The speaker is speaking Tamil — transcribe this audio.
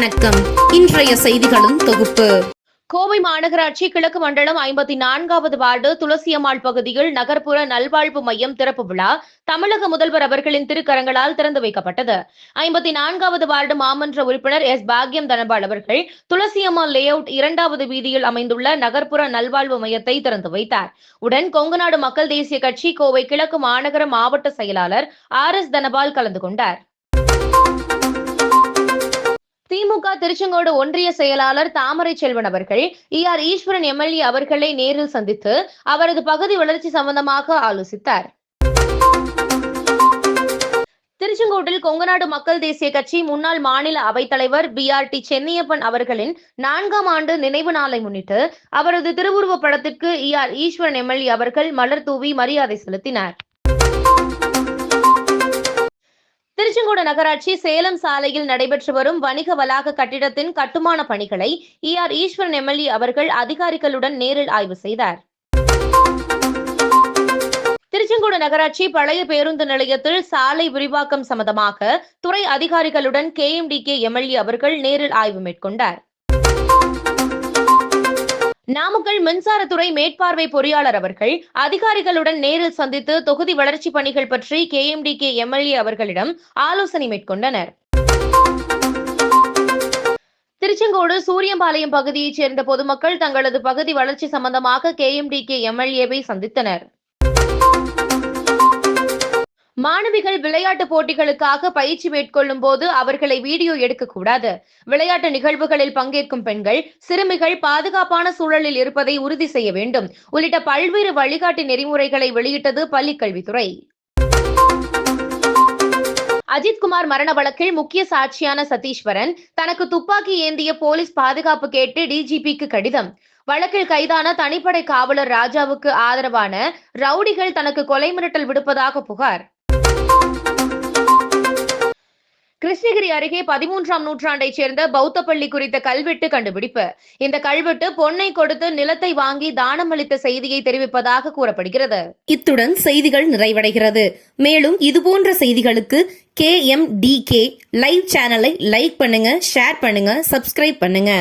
வணக்கம். இன்றைய செய்திகளும் தொகுப்பு. கோவை மாநகராட்சி கிழக்கு மண்டலம் ஐம்பத்தி நான்காவது வார்டு துளசியம்மாள் பகுதியில் நகர்ப்புற நல்வாழ்வு மையம் திறப்பு விழா தமிழக முதல்வர் அவர்களின் திருக்கரங்களால் திறந்து வைக்கப்பட்டது. ஐம்பத்தி நான்காவது வார்டு மாமன்ற உறுப்பினர் எஸ். பாக்யம் தனபால் அவர்கள் துளசியம்மாள் லே அவுட் இரண்டாவது வீதியில் அமைந்துள்ள நகர்ப்புற நல்வாழ்வு மையத்தை திறந்து வைத்தார். உடன் கொங்குநாடு மக்கள் தேசிய கட்சி கோவை கிழக்கு மாநகர மாவட்ட செயலாளர் ஆர் எஸ் தனபால் கலந்து கொண்டார். திருச்செங்கோடு ஒன்றிய செயலாளர் தாமரை செல்வன் அவர்கள் இ ஆர் ஈஸ்வரன் எம்எல்ஏ அவர்களை நேரில் சந்தித்து அவரது பகுதி வளர்ச்சி சம்பந்தமாக ஆலோசித்தார். திருச்செங்கோட்டில் கொங்கநாடு மக்கள் தேசிய கட்சி முன்னாள் மாநில அவைத்தலைவர் பி ஆர் டி சென்னியப்பன் அவர்களின் நான்காம் ஆண்டு நினைவு நாளை முன்னிட்டு அவரது திருவுருவப் படத்திற்கு இ ஆர் ஈஸ்வரன் எம்எல்ஏ அவர்கள் மலர் தூவி மரியாதை செலுத்தினார். திருச்செங்கோடு நகராட்சி சேலம் சாலையில் நடைபெற்று வரும் வணிக வளாக கட்டிடத்தின் கட்டுமான பணிகளை இ ஆர் ஈஸ்வரன் எம்எல்ஏ அவர்கள் அதிகாரிகளுடன் நேரில் ஆய்வு செய்தார். திருச்செங்கோடு நகராட்சி பழைய பேருந்து நிலையத்தில் சாலை விரிவாக்கம் சம்பந்தமாக துறை அதிகாரிகளுடன் K M D K MLA அவர்கள் நேரில் ஆய்வு மேற்கொண்டார். நாமக்கல் மின்சாரத்துறை மேற்பார்வை பொறியாளர் அவர்கள் அதிகாரிகளுடன் நேரில் சந்தித்து தொகுதி வளர்ச்சி பணிகள் பற்றி K M D K MLA அவர்களிடம் ஆலோசனை மேற்கொண்டனர். திருச்செங்கோடு சூரியம்பாளையம் பகுதியைச் சேர்ந்த பொதுமக்கள் தங்களது பகுதி வளர்ச்சி சம்பந்தமாக கே எம் டி கே எம்எல்ஏவை சந்தித்தனர். மாணவிகள் விளையாட்டு போட்டிகளுக்காக பயிற்சி மேற்கொள்ளும் போது அவர்களை வீடியோ எடுக்கக்கூடாது. விளையாட்டு நிகழ்வுகளில் பங்கேற்கும் பெண்கள் சிறுமிகள் பாதுகாப்பான சூழலில் இருப்பதை உறுதி செய்ய வேண்டும். உள்ளிட்ட பல்வேறு வழிகாட்டு நெறிமுறைகளை வெளியிட்டது பள்ளிக்கல்வித்துறை. அஜித்குமார் மரண வழக்கில் முக்கிய சாட்சியான சதீஸ்வரன் தனக்கு துப்பாக்கி ஏந்திய போலீஸ் பாதுகாப்பு கேட்டு டிஜிபிக்கு கடிதம். வழக்கில் கைதான தனிப்படை காவலர் ராஜாவுக்கு ஆதரவான ரவுடிகள் தனக்கு கொலை மிரட்டல் விடுப்பதாக புகார். கிருஷ்ணகிரி அருகே பதிமூன்றாம் நூற்றாண்டைச் சேர்ந்த பௌத்த பள்ளி குறித்த கல்வெட்டு கண்டுபிடிப்பு. இந்த கல்வெட்டு பொன்னை கொடுத்து நிலத்தை வாங்கி தானமளித்த செய்தியை தெரிவிப்பதாக கூறப்படுகிறது. இத்துடன் செய்திகள் நிறைவடைகிறது. மேலும் இதுபோன்ற செய்திகளுக்கு K M D K live சேனலை லைக் பண்ணுங்க ஷேர் பண்ணுங்க சப்ஸ்கிரைப் பண்ணுங்க.